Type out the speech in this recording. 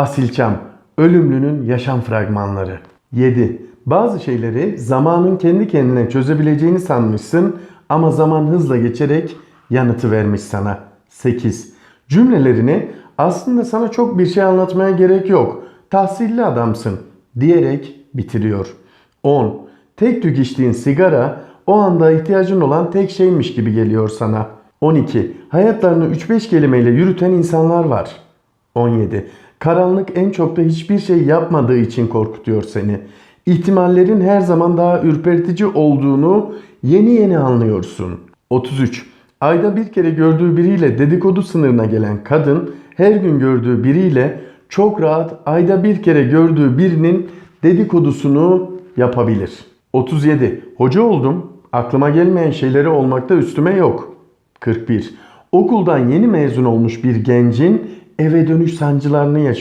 Asilçam, ölümlünün yaşam fragmanları. 7. Bazı şeyleri zamanın kendi kendine çözebileceğini sanmışsın ama zaman hızla geçerek yanıtı vermiş sana. 8. Cümlelerini aslında sana çok bir şey anlatmaya gerek yok. Tahsilli adamsın diyerek bitiriyor. 10. Tek tük içtiğin sigara o anda ihtiyacın olan tek şeymiş gibi geliyor sana. 12. Hayatlarını 3-5 kelimeyle yürüten insanlar var. 17. Karanlık en çok da hiçbir şey yapmadığı için korkutuyor seni. İhtimallerin her zaman daha ürpertici olduğunu yeni yeni anlıyorsun. 33. Ayda bir kere gördüğü biriyle dedikodu sınırına gelen kadın her gün gördüğü biriyle çok rahat ayda bir kere gördüğü birinin dedikodusunu yapabilir. 37. Hoca oldum. Aklıma gelmeyen şeyleri olmakta üstüme yok. 41. Okuldan yeni mezun olmuş bir gencin eve dönüş sancılarını yaşıyor.